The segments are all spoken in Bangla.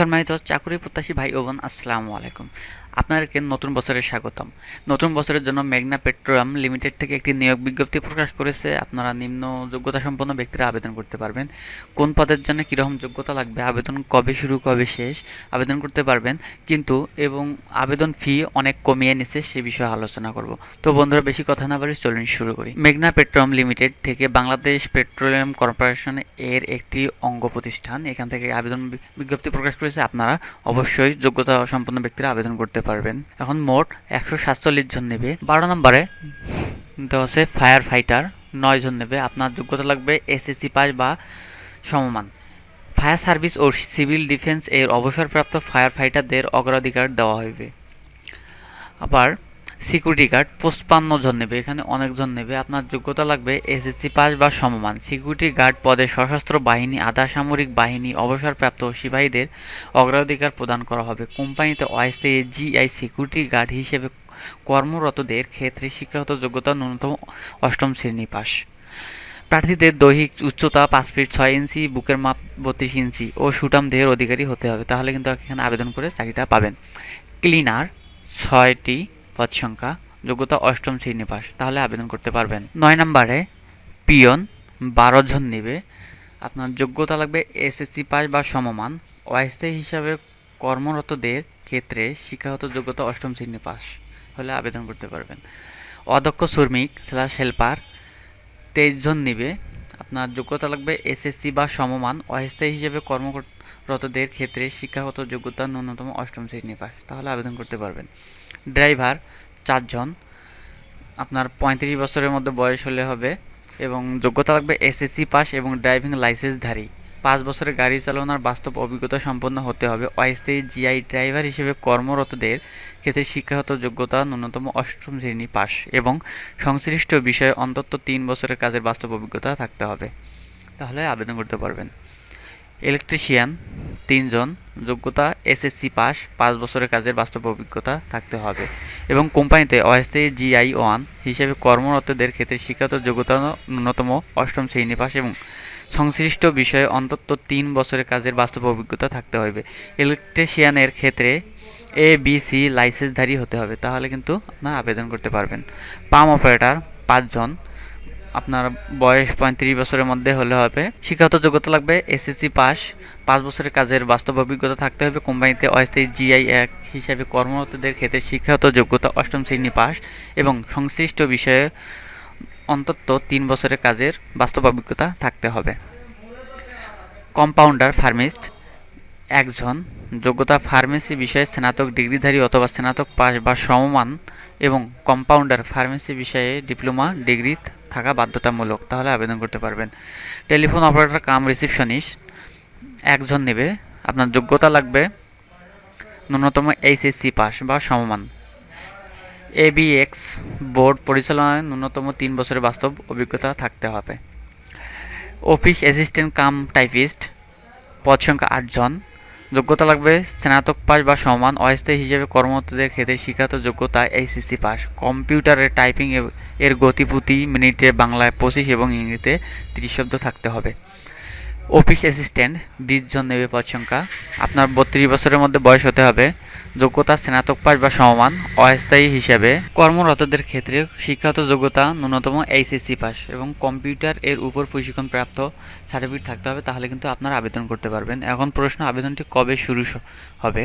সম্মানিত চাকুরি প্রত্যাশী ভাই ও বোন, আসসালামু আলাইকুম। আপনাদেরকে নতুন বছরের স্বাগতম। নতুন বছরের জন্য মেঘনা পেট্রোলিয়াম লিমিটেড থেকে একটি নিয়োগ বিজ্ঞপ্তি প্রকাশ করেছে। আপনারা নিম্ন যোগ্যতা সম্পন্ন ব্যক্তিরা আবেদন করতে পারবেন। কোন পদের জন্য কীরকম যোগ্যতা লাগবে, আবেদন কবে শুরু, কবে শেষ, আবেদন করতে পারবেন। কিন্তু, এবং আবেদন ফি অনেক কমিয়ে নিছে সে বিষয়ে আলোচনা করব। তো বন্ধুরা, বেশি কথা না বলে চলুন শুরু করি। মেঘনা পেট্রোলিয়াম লিমিটেড থেকে বাংলাদেশ পেট্রোলিয়াম কর্পোরেশন এর একটি অঙ্গ প্রতিষ্ঠান। এখান থেকে আবেদন বিজ্ঞপ্তি প্রকাশ করেছে। আপনারা অবশ্যই যোগ্যতা সম্পন্ন ব্যক্তিরা আবেদন করতে পারবেন। এখন মোট একশো সাতচল্লিশ জন নেবে। বারো নম্বরে দেওয়া হচ্ছে ফায়ার ফাইটার নয় জন নেবে। আপনার যোগ্যতা লাগবে এসএসসি পাস বা সমমান। ফায়ার সার্ভিস ও সিভিল ডিফেন্স এর অবসরপ্রাপ্ত ফায়ার ফাইটারদের অগ্রাধিকার দেওয়া হইবে। আবার সিকিউরিটি গার্ড পঁচপান্ন জন নেবে, এখানে অনেকজন নেবে। আপনার যোগ্যতা লাগবে এসএসসি পাস বা সমমান। সিকিউরিটি গার্ড পদে সশস্ত্র বাহিনী আধা সামরিক বাহিনী, অবসরপ্রাপ্ত সিপাহীদের অগ্রাধিকার প্রদান করা হবে। কোম্পানিতে ওয়াইসে জিআই সিকিউরিটি গার্ড হিসেবে কর্মরতদের ক্ষেত্রে শিক্ষাগত যোগ্যতা ন্যূনতম অষ্টম শ্রেণি পাস। প্রার্থীদের দৈহিক উচ্চতা পাঁচ ফিট ছয় ইঞ্চি, বুকের মাপ বত্রিশ ইঞ্চি ও সুটাম দেহের অধিকারী হতে হবে। তাহলে কিন্তু এখানে আবেদন করে চাকরিটা পাবেন। ক্লিনার, ছয়টি পদ সংখ্যা, যোগ্যতা অষ্টম শ্রেণি পাস, তাহলে আবেদন করতে পারবেন। নয় নম্বরে, পিয়ন, বারো জন নেবে। আপনার যোগ্যতা লাগবে এসএসসি পাস বা সমমান। অস্থায়ী হিসাবে কর্মরতদের ক্ষেত্রে শিক্ষাগত যোগ্যতা অষ্টম শ্রেণি পাস হলে আবেদন করতে পারবেন। অদক্ষ শ্রমিক স্ল্যাশ হেল্পার তেইশ জন নিবে। আপনার যোগ্যতা লাগবে এসএসসি বা সমমান। অস্থায়ী হিসেবে কর্মরতদের ক্ষেত্রে শিক্ষাগত যোগ্যতা ন্যূনতম অষ্টম শ্রেণি পাস। তাহলে আবেদন করতে পারবেন। ড্রাইভার চারজন। আপনার পঁয়ত্রিশ বছরের মধ্যে বয়স হলে হবে এবং যোগ্যতা লাগবে এসএসসি পাস এবং ড্রাইভিং লাইসেন্সধারী। পাঁচ বছরের গাড়ি চালানোর বাস্তব অভিজ্ঞতা সম্পন্ন হতে হবে। অস্থায়ী জিআই ড্রাইভার হিসেবে কর্মরতদের ক্ষেত্রে শিক্ষাগত যোগ্যতা ন্যূনতম অষ্টম শ্রেণি পাস এবং সংশ্লিষ্ট বিষয়ে অন্তত তিন বছরের কাজের বাস্তব অভিজ্ঞতা থাকতে হবে। তাহলে আবেদন করতে পারবেন। ইলেকট্রিশিয়ান তিনজন যোগ্যতা, এসএসসি পাস, পাঁচ বছরের কাজের বাস্তব অভিজ্ঞতা থাকতে হবে এবং কোম্পানিতে অস্থায়ী জিআই ওয়ান হিসেবে কর্মরতদের ক্ষেত্রে শিক্ষাগত যোগ্যতা ন্যূনতম অষ্টম শ্রেণি পাস এবং সংশ্লিষ্ট বিষয়ে অন্তত তিন বছরের কাজের বাস্তব অভিজ্ঞতা থাকতে হবে। ইলেকট্রিশিয়ানের ক্ষেত্রে এ, বি, সি লাইসেন্সধারী হতে হবে, তাহলে কিন্তু আপনার আবেদন করতে পারবেন। পাম অপারেটর পাঁচজন আপনার বয়স পঁয়ত্রিশ বছরের মধ্যে হলে হবে। শিক্ষাগত যোগ্যতা লাগবে, এসএসসি পাস পাঁচ বছরের কাজের বাস্তব অভিজ্ঞতা থাকতে হবে। কোম্পানিতে অস্থায়ী জিআই এক হিসাবে কর্মরতদের ক্ষেত্রে শিক্ষাগত যোগ্যতা অষ্টম শ্রেণি পাস এবং সংশ্লিষ্ট বিষয়ে অন্তত তিন বছরের কাজের বাস্তব অভিজ্ঞতা থাকতে হবে। কম্পাউন্ডার, ফার্মিস্ট একজন। যোগ্যতা ফার্মেসি বিষয়ে স্নাতক ডিগ্রিধারী অথবা স্নাতক পাস বা সমমান এবং কম্পাউন্ডার ফার্মেসি বিষয়ে ডিপ্লোমা ডিগ্রি থাকা বাধ্যতামূলক, তাহলে আবেদন করতে পারবেন। টেলিফোন অপারেটর কাম রিসিপশনিস্ট একজন নেবে, আপনার যোগ্যতা লাগবে ন্যূনতম এইচএসসি পাস বা সমমান। এবিএক্স বোর্ড পরিচালনায় ন্যূনতম তিন বছরের বাস্তব অভিজ্ঞতা থাকতে হবে। অফিস অ্যাসিস্ট্যান্ট কাম টাইপিস্ট, পদ সংখ্যা আটজন। যোগ্যতা লাগবে স্নাতক পাস বা সমান, অস্থায়ী হিসেবে কর্মরতদের ক্ষেত্রে শিক্ষাগত যোগ্যতা এইচএসসি পাস কম্পিউটারের টাইপিং এর গতিপুতি মিনিটে বাংলায় পঁচিশ এবং ইংরেজিতে ত্রিশ শব্দ থাকতে হবে। অফিস অ্যাসিস্ট্যান্ট, বিশ জন নেবে পদ সংখ্যা। আপনার বত্রিশ বছরের মধ্যে বয়স হতে হবে। যোগ্যতা স্নাতক পাস বা সমমান, অস্থায়ী হিসাবে কর্মরতদের ক্ষেত্রে শিক্ষাগত যোগ্যতা ন্যূনতম এইচএসসি পাস এবং কম্পিউটার এর উপর প্রশিক্ষণ প্রাপ্ত সার্টিফিকেট থাকতে হবে, তাহলে কিন্তু আপনারা আবেদন করতে পারবেন। এখন প্রশ্ন, আবেদনটি কবে শুরু হবে?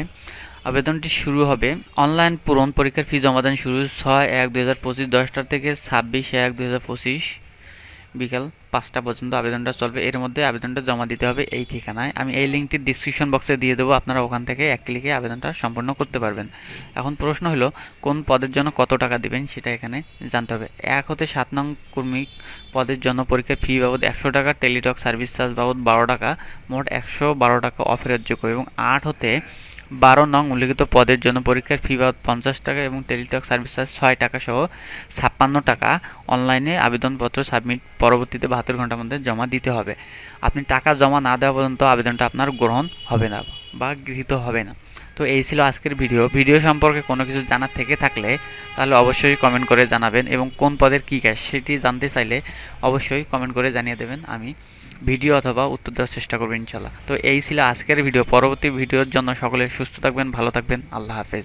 আবেদনটি শুরু হবে অনলাইন পূরণ পরীক্ষার ফি জমাদান শুরু ছয় এক দুই হাজার পঁচিশ দশটা থেকে ছাব্বিশ এক দুই হাজার পঁচিশ। বিকাল পাঁচটা পর্যন্ত আবেদনটা চলবে। এর মধ্যে আবেদনটা জমা দিতে হবে এই ঠিকানায়। আমি এই লিঙ্কটি ডিসক্রিপশন বক্সে দিয়ে দেবো। আপনারা ওখান থেকে এক ক্লিকে আবেদনটা সম্পূর্ণ করতে পারবেন। এখন প্রশ্ন হলো, কোন পদের জন্য কত টাকা দিবেন সেটা এখানে জানতে হবে। এক হতে সাত নং কর্মী পদের জন্য পরীক্ষার ফি বাবদ একশো টাকা, টেলিটক সার্ভিস চার্জ বাবদ বারো টাকা, মোট একশো বারো টাকা অফেরতযোগ্য এবং আট হতে বারো নং উল্লিখিত পদের জন্য পরীক্ষার ফি বাবদ পঞ্চাশ টাকা এবং টেলিটক সার্ভিস চার্জ ছয় টাকা সহ ছাপ্পান্ন টাকা অনলাইনে আবেদনপত্র সাবমিট পরবর্তীতে বাহাত্তর ঘণ্টার মধ্যে জমা দিতে হবে। আপনি টাকা জমা না দেওয়া পর্যন্ত আবেদনটা আপনার গ্রহণ হবে না বা গৃহীত হবে না। তো এই ছিল আজকের ভিডিও। ভিডিও সম্পর্কে কোনো কিছু জানার থেকে থাকলে তাহলে অবশ্যই কমেন্ট করে জানাবেন এবং কোন পদের কী কাজ সেটি জানতে চাইলে অবশ্যই কমেন্ট করে জানিয়ে দেবেন আমি। ভিডিও অথবা উত্তর দেওয়ার চেষ্টা করবেন ইনশাল্লাহ তো এই ছিল আজকের ভিডিও। পরবর্তী ভিডিওর জন্য সকলে সুস্থ থাকবেন, ভালো থাকবেন। আল্লাহ হাফেজ।